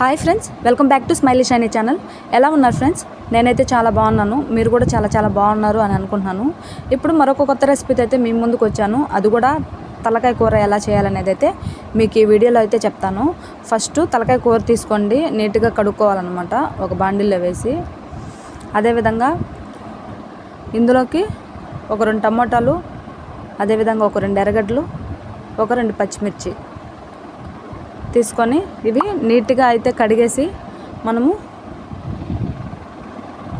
Hi friends welcome back to Smiley Shiny channel ఎలా ఉన్నారు friends నేనైతే చాలా బాగున్నాను. మీరు కూడా చాలా చాలా బాగున్నారు అని అనుకుంటున్నాను. ఇప్పుడు మరొక కొత్త రెసిపీతో అయితే మీ ముందుకు వచ్చాను. అది కూడా తలకాయ కూర ఎలా చేయాలనేది అయితే మీకు ఈ వీడియోలో అయితే చెప్తాను. ఫస్ట్ తలకాయ కూర తీసుకోండి. నీట్గా కడుక్కోవాలన్నమాట. ఒక బాండిల్లో వేసి. అదేవిధంగా ఇందులోకి ఒక రెండు టమోటాలు అదేవిధంగా ఒక రెండు ఎర్రగడ్డలు ఒక రెండు పచ్చిమిర్చి. తీసుకొని ఇవి నీట్గా అయితే కడిగేసి మనము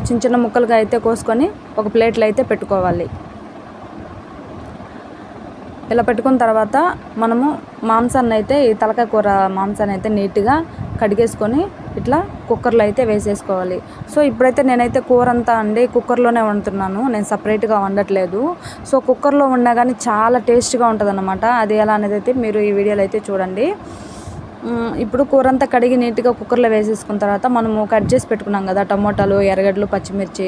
చిన్న చిన్న ముక్కలుగా అయితే కోసుకొని ఒక ప్లేట్లో అయితే పెట్టుకోవాలి. ఇలా పెట్టుకున్న తర్వాత మనము మాంసాన్ని అయితే ఈ తలకాయ కూర మాంసాన్ని అయితే నీట్గా కడిగేసుకొని ఇట్లా కుక్కర్లో అయితే వేసేసుకోవాలి. సో ఇప్పుడైతే నేనైతే కూర అంతా అండి కుక్కర్లోనే వండుతున్నాను. నేను సపరేట్గా వండట్లేదు. సో కుక్కర్లో వండా కానీ చాలా టేస్ట్గా ఉంటుంది అది ఎలా అనేది అయితే మీరు ఈ వీడియోలో అయితే చూడండి. ఇప్పుడు కూర అంతా కడిగి నీట్గా కుక్కర్లో వేసేసుకున్న తర్వాత మనము కట్ చేసి పెట్టుకున్నాం కదా టమోటాలు ఎర్రగడ్డలు పచ్చిమిర్చి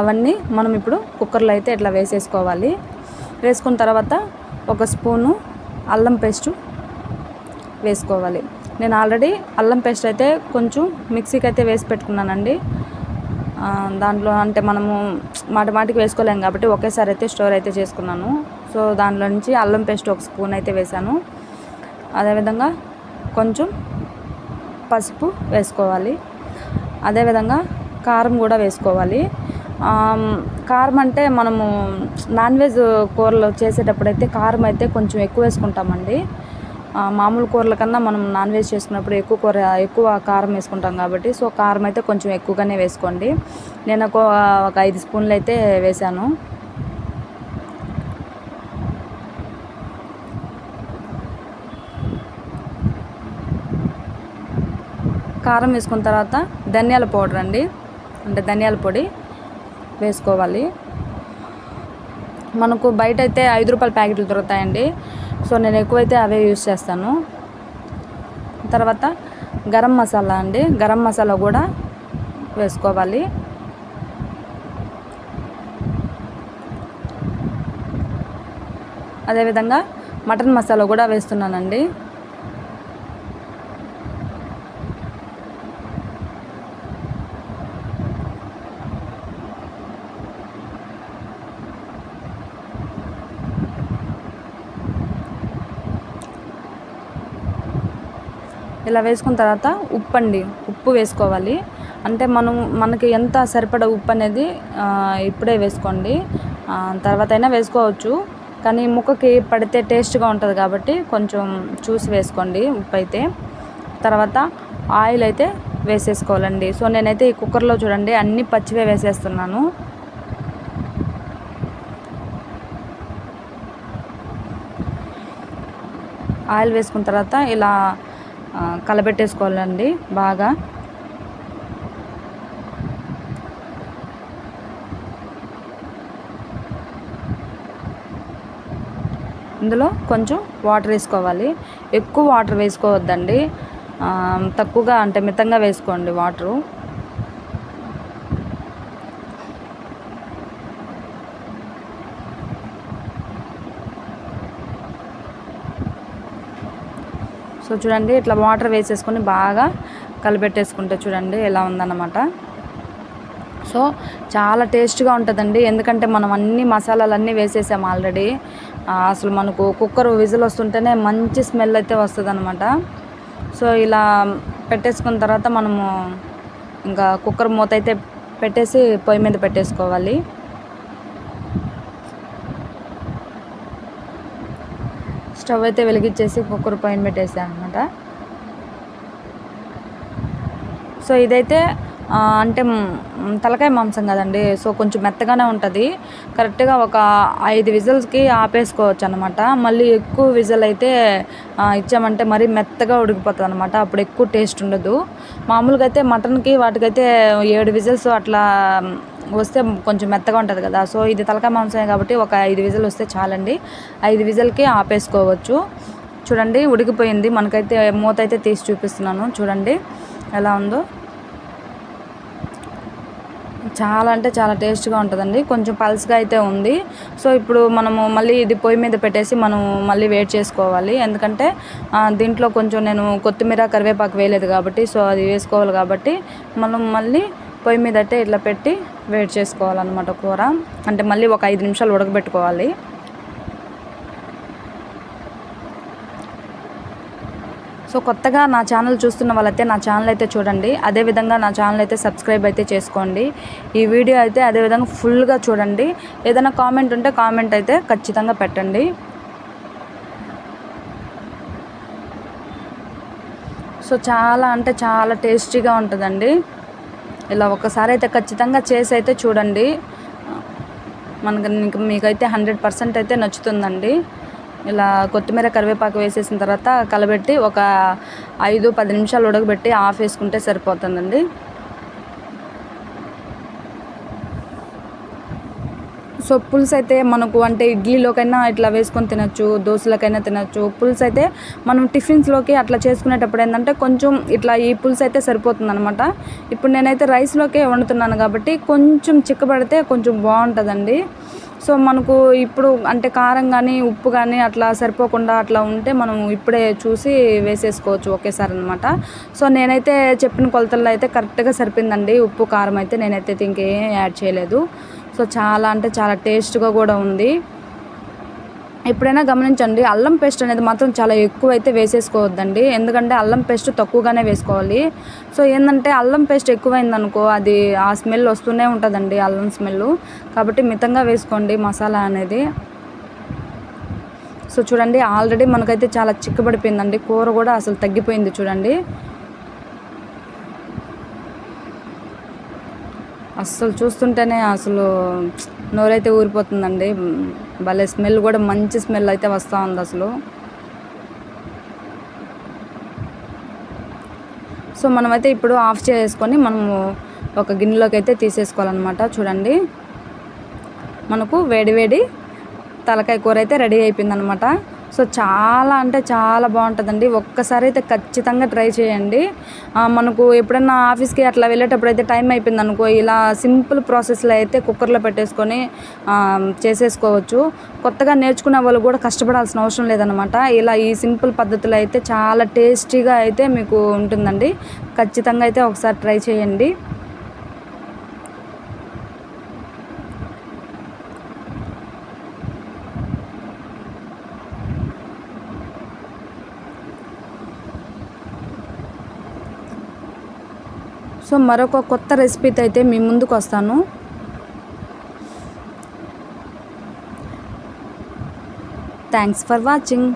అవన్నీ మనం ఇప్పుడు కుక్కర్లో అయితే ఇట్లా వేసేసుకోవాలి. వేసుకున్న తర్వాత ఒక స్పూను అల్లం పేస్టు వేసుకోవాలి. నేను ఆల్రెడీ అల్లం పేస్ట్ అయితే కొంచెం మిక్సీకి అయితే వేసి పెట్టుకున్నానండి. దాంట్లో అంటే మనము మాటి మాటికి వేసుకోలేము కాబట్టి ఒకేసారి అయితే స్టోర్ అయితే చేసుకున్నాను. సో దాంట్లో నుంచి అల్లం పేస్ట్ ఒక స్పూన్ అయితే వేసాను అదేవిధంగా కొంచెం పసుపు వేసుకోవాలి. అదేవిధంగా కారం కూడా వేసుకోవాలి. కారం అంటే మనము నాన్ వెజ్ కూరలు చేసేటప్పుడు అయితే కారం అయితే కొంచెం ఎక్కువ వేసుకుంటామండి. మామూలు కూరల కన్నా మనం నాన్ వెజ్ చేసుకున్నప్పుడు ఎక్కువ కూర ఎక్కువ కారం వేసుకుంటాం కాబట్టి సో కారం అయితే కొంచెం ఎక్కువగానే వేసుకోండి. నేను ఒక ఒక ఐదు స్పూన్లు అయితే వేసాను. కారం వేసుకున్న తర్వాత ధనియాల పౌడర్ అండి. అంటే ధనియాల పొడి వేసుకోవాలి. మనకు బయట అయితే ఐదు రూపాయల ప్యాకెట్లు దొరుకుతాయండి. సో నేను ఎక్కువైతే అవే యూస్ చేస్తాను. తర్వాత గరం మసాలా అండి. గరం మసాలా కూడా వేసుకోవాలి. అదేవిధంగా మటన్ మసాలా కూడా వేస్తున్నానండి. ఇలా వేసుకున్న తర్వాత ఉప్పు అండి ఉప్పు వేసుకోవాలి. అంటే మనం మనకి ఎంత సరిపడ ఉప్పు అనేది ఇప్పుడే వేసుకోండి. తర్వాత అయినా వేసుకోవచ్చు. కానీ ముక్కకి పడితే టేస్ట్గా ఉంటుంది కాబట్టి కొంచెం చూసి వేసుకోండి ఉప్పు అయితే తర్వాత ఆయిల్ అయితే వేసేసుకోవాలండి. సో నేనైతే ఈ కుక్కర్లో చూడండి అన్ని పచ్చివే వేసేస్తున్నాను. ఆయిల్ వేసుకున్న తర్వాత ఇలా కలబెట్టేసుకోవాలండి బాగా. ఇందులో కొంచెం వాటర్ వేసుకోవాలి. ఎక్కువ వాటర్ వేసుకోవద్దండి. తక్కువగా అంటే మితంగా వేసుకోండి వాటరు. సో చూడండి ఇట్లా వాటర్ వేసేసుకొని బాగా కలిపెట్టేసుకుంటే చూడండి ఎలా ఉందన్నమాట. సో చాలా టేస్ట్గా ఉంటుందండి. ఎందుకంటే మనం అన్ని మసాలాలు అన్నీ వేసేసాం ఆల్రెడీ. అసలు మనకు కుక్కర్ విజిల్ వస్తుంటేనే మంచి స్మెల్ అయితే వస్తుంది అనమాట సో ఇలా పెట్టేసుకున్న తర్వాత మనము ఇంకా కుక్కర్ మూత అయితే పెట్టేసి పొయ్యి మీద పెట్టేసుకోవాలి. స్టవ్ అయితే వెలిగించేసి కుక్కర్ పైన పెట్టేసాను అనమాట సో ఇదైతే అంటే తలకాయ మాంసం కదండి. సో కొంచెం మెత్తగానే ఉంటుంది. కరెక్ట్గా ఒక ఐదు విజిల్స్కి ఆపేసుకోవచ్చు అనమాట మళ్ళీ ఎక్కువ విజిల్ అయితే ఇచ్చామంటే మరీ మెత్తగా ఉడికిపోతుంది అనమాట అప్పుడు ఎక్కువ టేస్ట్ ఉండదు. మామూలుగా అయితే మటన్కి వాటికైతే ఏడు విజిల్స్ అట్లా వస్తే కొంచెం మెత్తగా ఉంటుంది కదా. సో ఇది తలకాయ మాంసమే కాబట్టి ఒక ఐదు విజిల్ వస్తే చాలండి. ఐదు విజిల్కి ఆపేసుకోవచ్చు. చూడండి ఉడికిపోయింది. మనకైతే మూత అయితే తీసి చూపిస్తున్నాను. చూడండి ఎలా ఉందో. చాలా అంటే చాలా టేస్ట్గా ఉంటుందండి. కొంచెం పల్స్గా అయితే ఉంది. సో ఇప్పుడు మనము మళ్ళీ ఇది పొయ్యి మీద పెట్టేసి మనం మళ్ళీ వెయిట్ చేసుకోవాలి. ఎందుకంటే దీంట్లో కొంచెం నేను కొత్తిమీర కరివేపాకు వేయలేదు కాబట్టి సో అది వేసుకోవాలి కాబట్టి మనం మళ్ళీ పొయ్యి మీద అయితే ఇట్లా పెట్టి వేడి చేసుకోవాలన్నమాట కూర. అంటే మళ్ళీ ఒక ఐదు నిమిషాలు ఉడకబెట్టుకోవాలి. సో కొత్తగా నా ఛానల్ చూస్తున్న వాళ్ళైతే నా ఛానల్ అయితే చూడండి. అదేవిధంగా నా ఛానల్ అయితే సబ్స్క్రైబ్ అయితే చేసుకోండి. ఈ వీడియో అయితే అదేవిధంగా ఫుల్గా చూడండి. ఏదైనా కామెంట్ ఉంటే కామెంట్ అయితే ఖచ్చితంగా పెట్టండి. సో చాలా అంటే చాలా టేస్టీగా ఉంటుందండి. ఇలా ఒకసారి అయితే ఖచ్చితంగా చేసి అయితే చూడండి. మనకు మీకు మీకైతే హండ్రెడ్ పర్సెంట్ అయితే నచ్చుతుందండి. ఇలా కొత్తిమీర కరివేపాకు వేసేసిన తర్వాత కలబెట్టి ఒక ఐదు పది నిమిషాలు ఉడకబెట్టి ఆఫ్ వేసుకుంటే సరిపోతుందండి. సో పులుసు అయితే మనకు అంటే ఇడ్లీలోకైనా ఇట్లా వేసుకొని తినచ్చు దోశలకైనా తినచ్చు. పులుసు అయితే మనం టిఫిన్స్లోకి అట్లా చేసుకునేటప్పుడు ఏంటంటే కొంచెం ఇట్లా ఈ పులుసు అయితే సరిపోతుంది అనమాట ఇప్పుడు నేనైతే రైస్లోకే వండుతున్నాను కాబట్టి కొంచెం చిక్కబడితే కొంచెం బాగుంటుందండి. సో మనకు ఇప్పుడు అంటే కారం కానీ ఉప్పు కానీ అట్లా సరిపోకుండా అట్లా ఉంటే మనం ఇప్పుడే చూసి వేసేసుకోవచ్చు ఒకేసారి అనమాట సో నేనైతే చెప్పిన కొలతల్లో అయితే కరెక్ట్గా సరిపోయిందండి. ఉప్పు కారం అయితే నేనైతే ఇంకేం యాడ్ చేయలేదు. సో చాలా అంటే చాలా టేస్ట్గా కూడా ఉంది. ఎప్పుడైనా గమనించండి అల్లం పేస్ట్ అనేది మాత్రం చాలా ఎక్కువ అయితే వేసేసుకోవద్దండి. ఎందుకంటే అల్లం పేస్ట్ తక్కువగానే వేసుకోవాలి. సో ఏంటంటే అల్లం పేస్ట్ ఎక్కువైందనుకో అది ఆ స్మెల్ వస్తూనే ఉంటుందండి అల్లం స్మెల్ కాబట్టి మితంగా వేసుకోండి మసాలా అనేది. సో చూడండి ఆల్రెడీ మనకైతే చాలా చిక్కబడిపోయిందండి. కూర కూడా అసలు తగ్గిపోయింది చూడండి. అస్సలు చూస్తుంటేనే అసలు నోరైతే ఊరిపోతుందండి. భలే స్మెల్ కూడా మంచి స్మెల్ అయితే వస్తూ ఉంది అసలు. సో మనమైతే ఇప్పుడు ఆఫ్ చేసుకొని మనము ఒక గిన్నెలోకి అయితే తీసేసుకోవాలన్నమాట. చూడండి. మనకు వేడి వేడి తలకాయ కూర అయితే రెడీ అయిపోయిందనమాట సో చాలా అంటే చాలా బాగుంటుందండి. ఒక్కసారి అయితే ఖచ్చితంగా ట్రై చేయండి. మనకు ఎప్పుడన్నా ఆఫీస్కి అట్లా వెళ్ళేటప్పుడు అయితే టైం అయిపోయింది అనుకో ఇలా సింపుల్ ప్రాసెస్లో అయితే కుక్కర్లో పెట్టేసుకొని చేసేసుకోవచ్చు. కొత్తగా నేర్చుకునే వాళ్ళు కూడా కష్టపడాల్సిన అవసరం లేదనమాట. ఇలా ఈ సింపుల్ పద్ధతిలో అయితే చాలా టేస్టీగా అయితే మీకు ఉంటుందండి. ఖచ్చితంగా అయితే ఒకసారి ట్రై చేయండి. సో మరొక కొత్త రెసిపీతో అయితే మీ ముందుకు వస్తాను. Thanks for watching